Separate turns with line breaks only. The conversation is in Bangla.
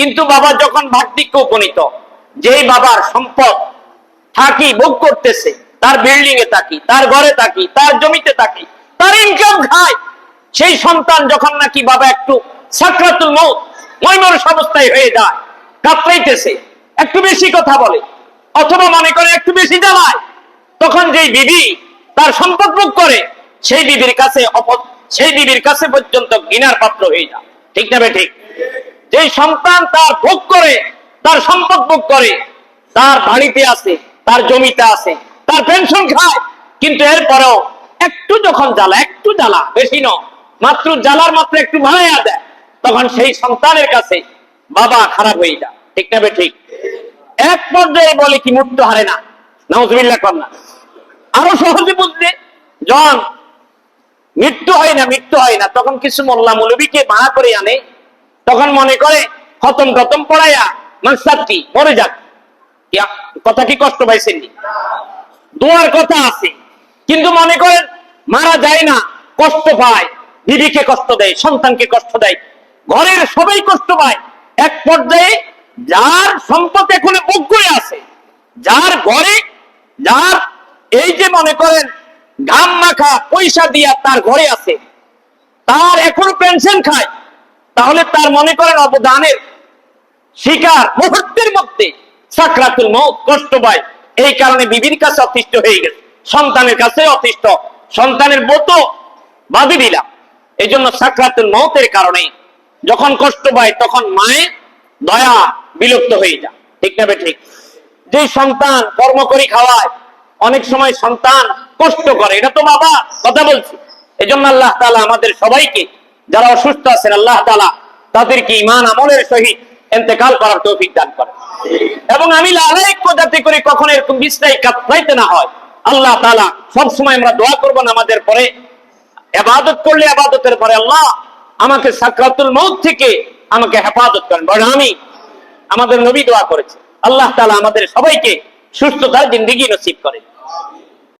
কিন্তু বাবা যখন ভাগ্যিক উপনীত, যেই বাবার সম্পদ থাকি, ভোগ করতেছে, তার বিল্ডিং এ থাকি, তার ঘরে থাকি, তার জমিতে থাকি, তার ইনকাম খায় সেই সন্তান যখন নাকি বাবা একটু সাকরাতুল মৌত মৈমরস অবস্থায় হয়ে যায় কাতরাইতেছে একটু বেশি কথা বলে, অথবা মনে করে একটু বেশি জ্বালায়, তখন যেই বিবি তার সম্পদ ভোগ করে, সেই বিবির কাছে সেই বিবির কাছে পর্যন্ত ঘৃণার পাত্র হয়ে যায়। ঠিক না ঠিক? যেই সন্তান তার ভোগ করে, তার সম্পদ ভোগ করে, তার বাড়িতে আছে তার জমিতে আছে তার পেনশন খায়, কিন্তু এরপরেও একটু যখন জ্বালা, একটু জ্বালা, বেশি ন মাত্র জ্বালার মাত্র একটু ভাড়াইয়া দেয়, তখন সেই সন্তানের কাছে বাবা খারাপ হয়ে যায়। ঠিক না ঠিক? এক পর্যায়ে বলে কি মৃত্যু হারে না। নাউজুবিল্লাহ কর না। আরও সহজে বুঝলে জন মৃত্যু হয় না, মৃত্যু হয় না, তখন কিছু মোল্লা মৌলবীকে ভাড়া করে আনে তখন মনে করে, খতম খতম পড়াইয়া মানসাত্রী মরে যাক। কথা কি কষ্ট পাইছেননি? দোয়ার কথা আছে। কিন্তু মনে করেন, মারা যায় না, কষ্ট পায় দিদিকে কষ্ট দেয়, সন্তানকে কষ্ট দেয়। ঘরের সবাই কষ্ট পায়। এক পর্যায়ে যার সম্পদ এখন করে আছে, যার ঘরে, যার এই যে মনে করেন, ঘাম মাখা পয়সা দিয়া তার ঘরে আছে, তার এখনও পেনশন খায়। তাহলে তার মনে করেন অবদানের শিকার মুহূর্তের মধ্যে সাকরাতুল মত কষ্ট পায়। এই কারণে বিবির কাছে অতিষ্ঠ হয়ে গেছে। সন্তানের কাছে অতিষ্ঠ। সন্তানের মতো বাদি দিলাম। এই জন্য সাকরাতুল মতের কারণে যখন কষ্ট পায়, তখন মায়ের দয়া বিলুপ্ত হয়ে যায়। ঠিক না ঠিক? যে সন্তান কর্ম করি খাওয়ায়, অনেক সময় সন্তান কষ্ট করে। এটা তো বাবা কথা বলছি। এই জন্য আল্লাহ তালা আমাদের সবাইকে যারা অসুস্থ আছেন, আল্লাহ তালা তাদেরকে ইমান আমলের সহিত এতেকাল করার তৌফিক দান করে এবং আমি যাতে করে, কখনো এরকম বিশ্রাই কাতরাইতে না হয়। আল্লাহ তালা সবসময় আমরা দোয়া করব আমাদের পরে এবাদত করলে আবাদতের পরে আল্লাহ আমাকে সাকরাতুল মৌত থেকে আমাকে হেফাজত করেন। বলেন আমি আমাদের নবী দোয়া করেছে। আল্লাহ তালা আমাদের সবাইকে সুস্থতার জিন্দিগি নসিব করেন।